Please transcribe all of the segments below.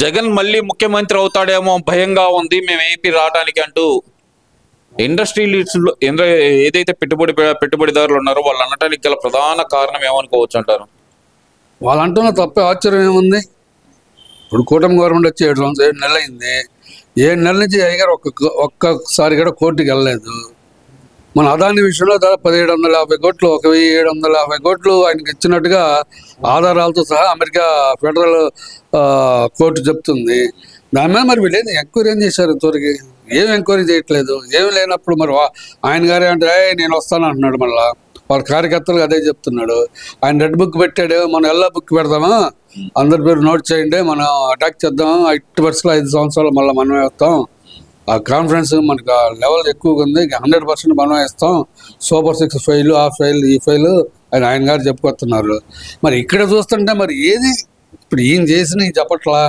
జగన్ మళ్ళీ ముఖ్యమంత్రి అవుతాడేమో భయంగా ఉంది. మేము ఏపీ రావడానికి అంటూ ఇండస్ట్రీ లీడ్స్లో ఏదైతే పెట్టుబడి పెట్టుబడిదారులు ఉన్నారో వాళ్ళు అనటానికి గల ప్రధాన కారణం ఏమనుకోవచ్చు అంటారు? వాళ్ళు అంటున్న తప్ప ఆశ్చర్యం ఏముంది? ఇప్పుడు కూటమి గవర్నమెంట్ వచ్చి ఏడు సంవత్సరం ఏడు నెలలు అయింది. ఏడు నెలల నుంచి అయ్యగారు ఒక్క ఒక్కసారి కూడా కోర్టుకి వెళ్ళలేదు. మన అదాని విషయంలో దాదాపు పదిహేడు వందల యాభై కోట్లు ఒక వెయ్యి ఏడు వందల యాభై కోట్లు ఆయనకి ఇచ్చినట్టుగా ఆధారాలతో సహా అమెరికా ఫెడరల్ కోర్టు చెప్తుంది. దాని మీద మరి వీళ్ళు ఎంక్వైరీ ఏం చేశారు ఇంతవరకు? ఏం ఎంక్వైరీ చేయట్లేదు. ఏమి లేనప్పుడు మరి వా- ఆయన గారే అంటే నేను వస్తాను అంటున్నాడు మళ్ళా. వాళ్ళ కార్యకర్తలు అదే చెప్తున్నాడు ఆయన రెడ్ బుక్ పెట్టాడు మనం ఎల్లా బుక్ పెడదామా? అందరి పేరు నోట్ చేయండి మనం అటాక్ చేద్దాం ఎట్టి పరిస్థితుల్లో ఐదు సంవత్సరాలు మళ్ళీ మనమే వస్తాం. ఆ కాన్ఫిడెన్స్ మనకు ఆ లెవెల్ ఎక్కువగా ఉంది. హండ్రెడ్ పర్సెంట్ మనం ఇస్తాం. సూపర్ సిక్స్ ఫైల్ ఆ ఫైల్ ఈ ఫైల్ ఆయన ఆయన గారు చెప్పుకొస్తున్నారు. మరి ఇక్కడ చూస్తుంటే మరి ఏది ఇప్పుడు ఈయన చేసిన చెప్పట్లా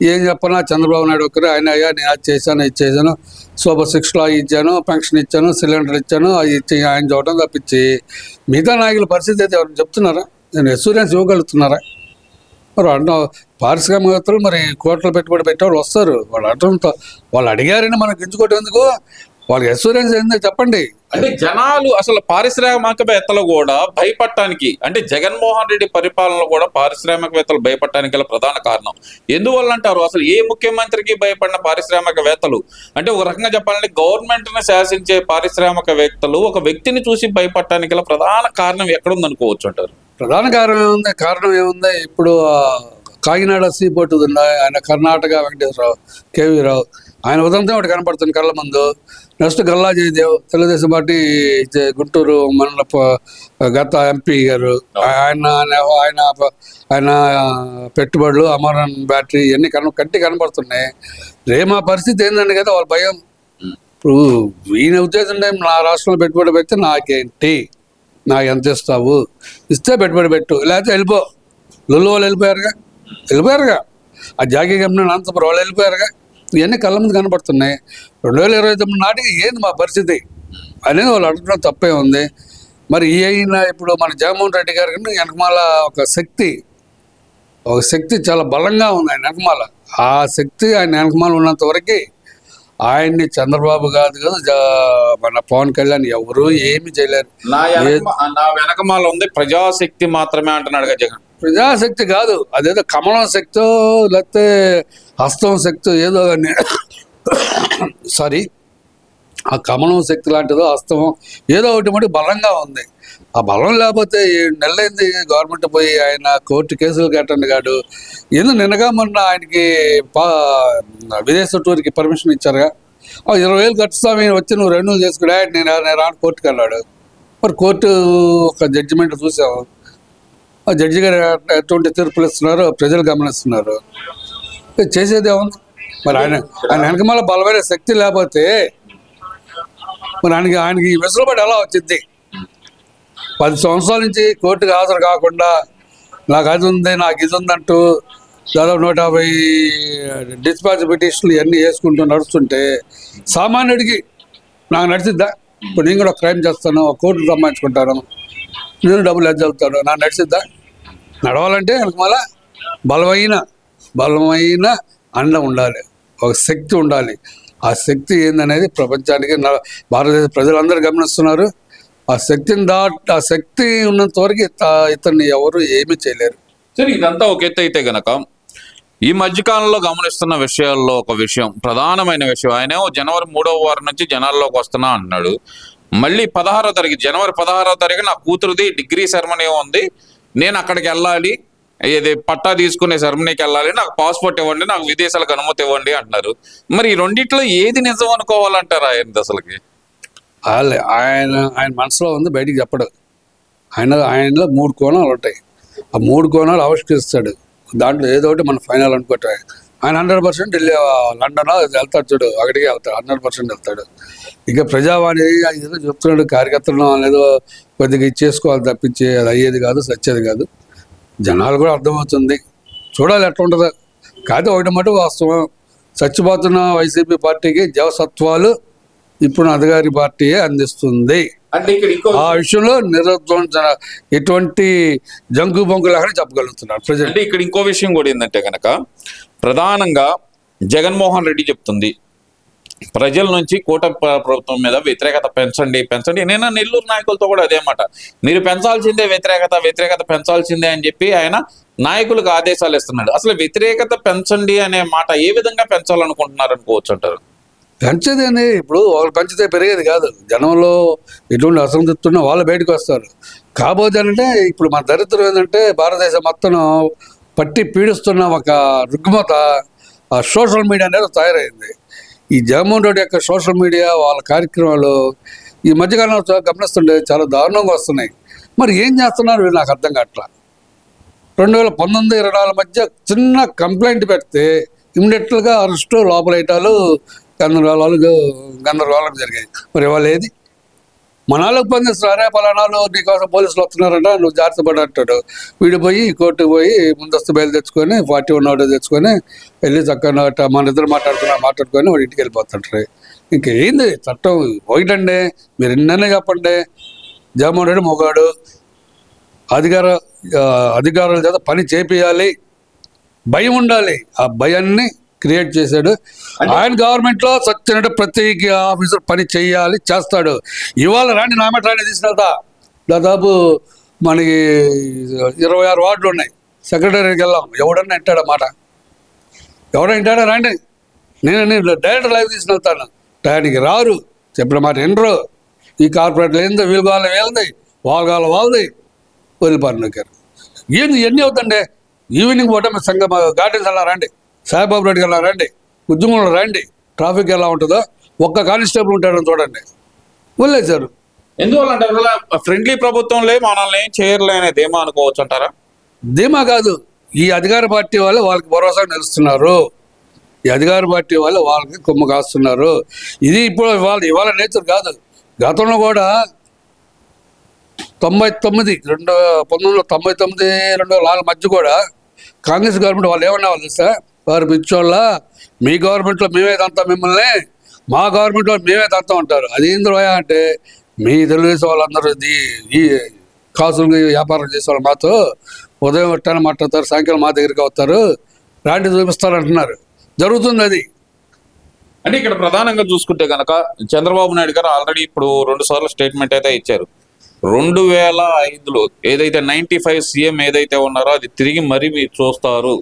ఏం చెప్పనా? చంద్రబాబు నాయుడు ఒకరు ఆయన అయ్యా నేను అది చేశాను ఇది చేశాను. సూపర్ సిక్స్లో ఇచ్చాను పెన్షన్ ఇచ్చాను సిలిండర్ ఇచ్చాను అది ఇచ్చి ఆయన చూడటం తప్పించి మిగతా నాయకుల పరిస్థితి అయితే ఎవరు చెప్తున్నారా? నేను ఎస్యూరెన్స్ ఇవ్వగలుగుతున్నారా? మరి అంట పారిశ్రామికవేత్తలు మరి కోట్లు పెట్టుబడి పెట్టేవాళ్ళు వస్తారు. వాళ్ళు అటంతో వాళ్ళు అడిగారని మనం గింజుకోవటం ఎందుకు? వాళ్ళకి ఎస్యూరెన్స్ ఏందో చెప్పండి. అంటే జనాలు అసలు పారిశ్రామికవేత్తలు కూడా భయపడటానికి అంటే జగన్మోహన్ రెడ్డి పరిపాలనలో కూడా పారిశ్రామికవేత్తలు భయపడటానికి గల ప్రధాన కారణం. ఎందువల్ల అంటారు? అసలు ఏ ముఖ్యమంత్రికి భయపడిన పారిశ్రామికవేత్తలు? అంటే ఒక రకంగా చెప్పాలంటే గవర్నమెంట్ని శాసించే పారిశ్రామికవేత్తలు ఒక వ్యక్తిని చూసి భయపడటానికి గల ప్రధాన కారణం ఎక్కడుంది అనుకోవచ్చు అంటారు? ప్రధాన కారణం ఏముంది? కారణం ఏముంది? ఇప్పుడు కాకినాడ సీ పోర్ట్ ఉంది? ఆయన కర్ణాటక వెంకటేశ్వరరావు కేవీ రావు. ఆయన ఉదంతం ఒకటి కనపడుతుంది కళ్ళ ముందు. నెక్స్ట్ గల్లా జయదేవ్ తెలుగుదేశం పార్టీ గుంటూరు మండల గత ఎంపీ గారు. ఆయన ఆయన- ఆయన పెట్టుబడులు అమరన్ బ్యాటరీ ఇవన్నీ కన కట్టి కనపడుతున్నాయి. రేపు మా పరిస్థితి ఏంటంటే కదా వాళ్ళ భయం. ఇప్పుడు ఈయన ఉద్దేశం నా రాష్ట్రంలో పెట్టుబడి పెడితే నాకేంటి? నాకు ఎంత ఇస్తావు? ఇస్తే పెట్టుబడి పెట్టు. లేకపోతే వెళ్ళిపో. లొల్లు వాళ్ళు వెళ్ళిపోయారుగా? వెళ్ళిపోయారుగా. ఆ జాకీ కంపెనీ అనంతపురం వాళ్ళు వెళ్ళిపోయారుగా? ఇవన్నీ కళ్ళ ముందు కనపడుతున్నాయి. రెండు వేల ఇరవై తొమ్మిది నాటికి ఏంది మా పరిస్థితి? అనేది వాళ్ళు అడగడం తప్పే ఉంది. మరి ఈ అయినా ఇప్పుడు మన జగన్మోహన్ రెడ్డి గారికి వెనకమాల ఒక శక్తి ఒక శక్తి చాలా బలంగా ఉంది ఆయన వెనకమాల. ఆ శక్తి ఆయన వెనకమాల ఉన్నంత వరకు ఆయన్ని చంద్రబాబు కాదు కదా మన పవన్ కళ్యాణ్ ఎవరు ఏమి చేయలేరు. నా వెనక- నా వెనకమాల ఉంది ప్రజాశక్తి మాత్రమే అంటున్నాడు కదా జగన్. ప్రజాశక్తి కాదు అదేదో కమలం శక్తో లేకపోతే హస్తం శక్తో ఏదో కానీ సారీ. ఆ కమలం శక్తి లాంటిదో అస్తమం ఏదో ఒకటి మటు బలంగా ఉంది. ఆ బలం లేకపోతే నెలైంది గవర్నమెంట్ పోయి ఆయన కోర్టు కేసులు కట్టండి కాడు ఎందుకు నిన్నగా మొన్న ఆయనకి పా విదేశ టూర్కి పర్మిషన్ ఇచ్చారుగా. ఆ ఇరవై వేలు కట్టుస్తాము వచ్చి నువ్వు రెన్యూల్ చేసుకుని నేను నేను రాను కోర్టుకి అన్నాడు. మరి కోర్టు ఒక జడ్జిమెంట్ చూసాము. ఆ జడ్జి గారు ఎటువంటి తీర్పులు ఇస్తున్నారు ప్రజలు గమనిస్తున్నారు. చేసేది ఏముంది? మరి ఆయన ఆయన వెనకమాల బలమైన శక్తి లేకపోతే మరి ఆయనకి ఆయనకి ఈ వెసులుబాటు ఎలా వచ్చింది? పది సంవత్సరాల నుంచి కోర్టుకు హాజరు కాకుండా నాకు అది ఉంది నాకు ఇది ఉందంటూ దాదాపు నూట యాభై డిస్పాచ్ పిటిషన్లు ఇవన్నీ వేసుకుంటూ నడుస్తుంటే సామాన్యుడికి నాకు నడిచిద్దా? ఇప్పుడు నేను కూడా క్రైమ్ చేస్తాను ఒక కోర్టు సంపాదించుకుంటాను నేను డబ్బులు ఎద్దలుతాను నాకు నడిచిద్దా? నడవాలంటే వెనక మళ్ళా బలమైన బలమైన అండ ఉండాలి ఒక శక్తి ఉండాలి. ఆ శక్తి ఏందనేది ప్రపంచానికి భారతదేశ ప్రజలందరూ గమనిస్తున్నారు. ఆ శక్తిని దాట్ ఆ శక్తి ఉన్నంత వరకు ఇతన్ని ఎవరు ఏమీ చేయలేరు. సరే ఇదంతా ఒక ఎత్తు అయితే గనక ఈ మధ్యకాలంలో గమనిస్తున్న విషయాల్లో ఒక విషయం ప్రధానమైన విషయం. ఆయన జనవరి మూడవ వారం నుంచి జనాల్లోకి వస్తున్నా అంటున్నాడు. మళ్ళీ పదహారో తారీఖు జనవరి పదహారో తారీఖు నా కూతురుది డిగ్రీ సెరమనీ ఉంది. నేను అక్కడికి వెళ్ళాలి. ఏది పట్టా తీసుకునే సెరమనీకి వెళ్ళాలి నాకు పాస్పోర్ట్ ఇవ్వండి నాకు విదేశాలకు అనుమతి ఇవ్వండి అంటున్నారు. మరి ఈ రెండిట్లో ఏది నిజం అనుకోవాలంటారు ఆయన అసలుకి? వాళ్ళే ఆయన ఆయన మనసులో ఉంది బయటికి చెప్పడు. ఆయన ఆయనలో మూడు కోణాలు ఉంటాయి. ఆ మూడు కోణాలు ఆవిష్కరిస్తాడు. దాంట్లో ఏదో ఒకటి మనం ఫైనల్ అనుకుంటా. ఆయన హండ్రెడ్ పర్సెంట్ ఢిల్లీ లండన్ వెళ్తాడు చూడు అక్కడికి వెళ్తాడు హండ్రెడ్ పర్సెంట్ వెళ్తాడు. ఇక ప్రజావాణి ఏదో చెప్తున్నాడు కార్యకర్తలను ఏదో కొద్దిగా ఇచ్చేసుకోవాలి తప్పించి అది అయ్యేది కాదు సచ్చేది కాదు. జనాలు కూడా అర్థమవుతుంది. చూడాలి ఎట్లా ఉంటుందో కాదు ఒకటి మటు వాస్తవం. చచ్చిపోతున్న వైసీపీ పార్టీకి జవసత్వాలు ఇప్పుడు అధికారి పార్టీయే అందిస్తుంది. ఆ విషయంలో నిరుద్వంసన ఎటువంటి జంకు బొంకు లేకుండా చెప్పగలుగుతున్నారు ప్రజెంట్ అంటే ఇక్కడ ఇంకో విషయం కూడా ఏంటంటే కనుక ప్రధానంగా జగన్మోహన్ రెడ్డి చెప్తుంది. ప్రజల నుంచి కూటమి ప్రభుత్వం మీద వ్యతిరేకత పెంచండి పెంచండి. నేను నెల్లూరు నాయకులతో కూడా అదే మాట. మీరు పెంచాల్సిందే వ్యతిరేకత వ్యతిరేకత పెంచాల్సిందే అని చెప్పి ఆయన నాయకులకు ఆదేశాలు ఇస్తున్నాడు. అసలు వ్యతిరేకత పెంచండి అనే మాట ఏ విధంగా పెంచాలనుకుంటున్నారు అనుకోవచ్చు అంటారు? పెంచదని ఇప్పుడు వాళ్ళు పెంచితే పెరిగేది కాదు. జనంలో ఎటువంటి అసంతృప్తి ఉన్నా వాళ్ళు బయటకు వస్తారు. కాబోతే అంటే ఇప్పుడు మన దరిద్రం ఏంటంటే భారతదేశం మొత్తం పట్టి పీడిస్తున్న ఒక రుగ్మత సోషల్ మీడియా అనేది తయారైంది. ఈ జగన్మోహన్ రెడ్డి యొక్క సోషల్ మీడియా వాళ్ళ కార్యక్రమాలు ఈ మధ్యకాలంలో గమనిస్తుండే గమనిస్తుంటే చాలా దారుణంగా వస్తున్నాయి. మరి ఏం చేస్తున్నారు వీళ్ళు? నాకు అర్థం కావట్లా రెండు వేల పంతొమ్మిది ఇరవై నాలుగు మధ్య చిన్న కంప్లైంట్ పెడితే ఇమ్మీడియట్గా అరెస్టు లోపలేయటాలు గందరగోళాలు గందరగోళాలు జరిగాయి. మరి ఇవాళ ఏది? మన వాళ్ళకి పనిచేస్తారు పలానాలు నీకోసం పోలీసులు వస్తున్నారంట నువ్వు జాగ్రత్త పడి అంటాడు. వీడు పోయి కోర్టుకు పోయి ముందస్తు బయలు తెచ్చుకొని ఫార్టీ వన్ ఆర్డర్ తెచ్చుకొని వెళ్ళి చక్కగా మన ఇద్దరు మాట్లాడుకున్నా మాట్లాడుకొని వాడు ఇంటికి వెళ్ళిపోతుంటారు ఇంకేంది? చట్టం ఒకటండి మీరు ఎన్నైనా చెప్పండి. జగన్మోహన్ రెడ్డి మొగాడు. అధికార అధికారుల చేత పని చేపియాలి. భయం ఉండాలి. ఆ భయాన్ని క్రియేట్ చేశాడు. ఆయన గవర్నమెంట్లో సచ్చినట్టు ప్రతి ఆఫీసర్ పని చేయాలి చేస్తాడు. ఇవాళ రాండి నామెట తీసుకెళ్తా. దాదాపు మనకి ఇరవై ఆరు వార్డులు ఉన్నాయి. సెక్రటరీకి వెళ్ళాం ఎవడన్నా వింటాడా మాట? ఎవడన్నా వింటాడా? రండి. నేను నేను డైరెక్ట్ లైవ్ తీసుకెళ్తాను టయానికి రారు. చెప్పిన మాట వినరు. ఈ కార్పొరేట్లు ఏంది? వీళ్ళు కావాలి వీళ్ళది. వాళ్ళు కావాలి వాళ్ళది. వదిలిపారు నొక్కారు. ఏంది? ఎన్ని అవుతుండే? ఈవినింగ్ పూట మీ సంఘం గార్డెన్స్ వెళ్ళా రండి. సాయిబాబు రెడ్డికి వెళ్ళా రండి. ఉద్యమంలో రండి. ట్రాఫిక్ ఎలా ఉంటుందో ఒక్క కానిస్టేబుల్ ఉంటాడని చూడండి. వదిలేశారు ఎందువల్లంటే అసలు ఫ్రెండ్లీ ప్రభుత్వంలో మనల్ని ఏం చేయర్లే అనేది ఏమో అనుకోవచ్చు అంటారా? ధీమా కాదు. ఈ అధికార పార్టీ వాళ్ళు వాళ్ళకి భరోసా నిలుస్తున్నారు. ఈ అధికార పార్టీ వాళ్ళు వాళ్ళకి కొమ్ము కాస్తున్నారు. ఇది ఇప్పుడు ఇవాళ ఇవాళ నేచర్ కాదు. గతంలో కూడా తొంభై తొమ్మిది రెండు పంతొమ్మిది వందల తొంభై తొమ్మిది రెండు వేల నాలుగు మధ్య కూడా కాంగ్రెస్ గవర్నమెంట్ వాళ్ళు ఏమన్నా వాళ్ళు తెలుసా? వారు పిచ్చోళ్ళ? మీ గవర్నమెంట్లో మేమే తంతాం మిమ్మల్ని. మా గవర్నమెంట్లో మేమే తంతాం అంటారు. అది ఏంది రోయా అంటే మీ తెలుగుదేశం వాళ్ళందరూ ఇది ఈ కాసులు వ్యాపారం చేసే వాళ్ళు మాతో ఉదయం ఎట్టాన్ని మాట్లాడతారు సాయంకాలం మా దగ్గరికి వస్తారు రాండి చూపిస్తారు అంటున్నారు జరుగుతుంది అది. అంటే ఇక్కడ ప్రధానంగా చూసుకుంటే కనుక చంద్రబాబు నాయుడు గారు ఆల్రెడీ ఇప్పుడు రెండు సార్లు స్టేట్మెంట్ అయితే ఇచ్చారు. రెండు వేల ఐదులో ఏదైతే నైన్టీ ఫైవ్ సీఎం ఏదైతే ఉన్నారో అది తిరిగి మరీ మీరు చూస్తారు.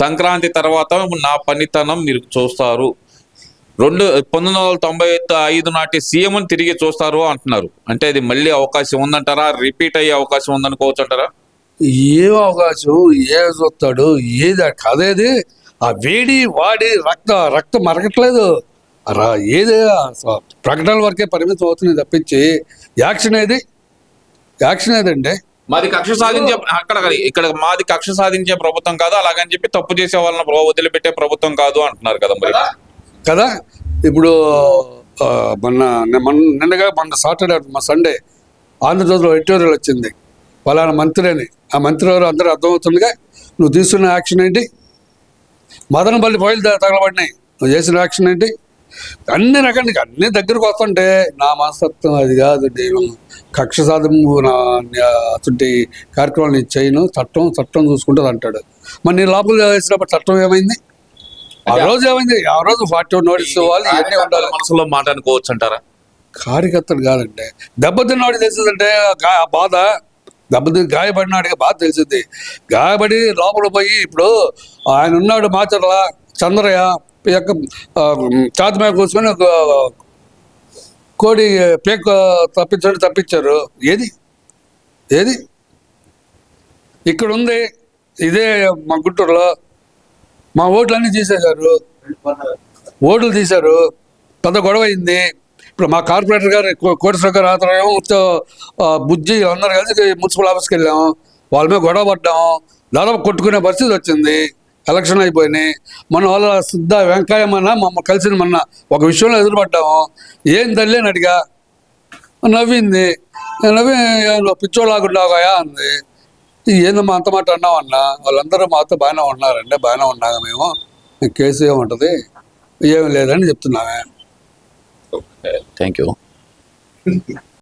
సంక్రాంతి తర్వాత నా పనితనం మీరు చూస్తారు. రెండు పంతొమ్మిది వందల తొంభై ఐదు నాటి సీఎంని తిరిగి చూస్తారు అంటున్నారు. అంటే అది మళ్ళీ అవకాశం ఉందంటారా? రిపీట్ అయ్యే అవకాశం ఉందనుకోవచ్చు అంటారా? ఏం అవకాశం? ఏ చూస్తాడు? ఏది? కదేది ఆ వేడి వాడి రక్త రక్తం మరగట్లేదు. రా ఏది? ప్రకటనల వరకే పరిమితం అవుతుంది తప్పించి యాక్షన్ ఏది? యాక్షన్ ఏదండి? మాది కక్ష సాధించే అక్కడ ఇక్కడ మాది కక్ష సాధించే ప్రభుత్వం కాదు అలాగని చెప్పి తప్పు చేసే వాళ్ళని వదిలిపెట్టే ప్రభుత్వం కాదు అంటున్నారు కదా మరి. కదా? ఇప్పుడు మొన్న నిన్న- మొన్న- నిన్నగా మొన్న సాటర్డే మా సండే ఆంధ్రప్రదేశ్లో ఎడిటోరియల్ వచ్చింది? పలానా మంత్రి అని ఆ మంత్రి ఎవరు అందరూ అర్థమవుతుందిగా? నువ్వు తీసుకున్న యాక్షన్ ఏంటి? మదనపల్లి ఫైల్ తగలబడినాయి. నువ్వు చేసిన యాక్షన్ ఏంటి? అన్ని రకాల అన్ని దగ్గరకు వస్తుంటే నా మనస్తత్వం అది కాదు నేను కక్ష సాధింపు నా అటువంటి కార్యక్రమాలు నేను చేయను చట్టం చట్టం చూసుకుంటుంది అంటాడు. మరి నేను లోపల వేసినప్పుడు చట్టం ఏమైంది? ఆ రోజు ఏమైంది? ఆ రోజు ఫార్టీ నోటీస్ ఇవ్వాలి ఇవన్నీ ఉండాలి. మనసులో మాట అనుకోవచ్చు అంటారా? కార్యకర్తలు కాదంటే దెబ్బతిన్నవాడు తెలిసిందంటే బాధ దెబ్బతిని గాయపడినాడికి బాధ తెలిసింది. గాయపడి లోపల పోయి ఇప్పుడు ఆయన ఉన్నాడు మాచర్ల చంద్రయ్య ఈ యొక్క ఛాతి మీద కూర్చొని ఒక కోడి పేక్ తప్పించండి తప్పించారు. ఏది? ఏది? ఇక్కడ ఉంది. ఇదే మా గుంటూరులో. మా ఓట్లన్నీ తీసేశారు. ఓట్లు తీశారు. పెద్ద గొడవ అయింది. ఇప్పుడు మా కార్పొరేటర్ గారు కోటేశ్వర గారు ఆధ్వర్యం బుజ్జి అందరు కలిసి మున్సిపల్ ఆఫీస్కి వెళ్ళాం. వాళ్ళ మీద గొడవ పడ్డాం. దాదాపు కొట్టుకునే పరిస్థితి వచ్చింది. ఎలక్షన్ అయిపోయినాయి. మన వాళ్ళ సిద్ధ వెంకయ్యమన్న మమ్మల్ని కలిసిన మొన్న ఒక విషయంలో ఎదురుపడ్డాము. ఏం తల్లి అని అడిగా. నవ్వింది. నవ్వి "నువ్వు అంది. ఏందమ్మా అంత మాట అన్నావు అన్న? వాళ్ళందరూ మాతో బాగానే ఉన్నారండి బాగానే ఉన్నాగా మేము. కేసు ఏముంటుంది ఏమి లేదని చెప్తున్నామే. Thank you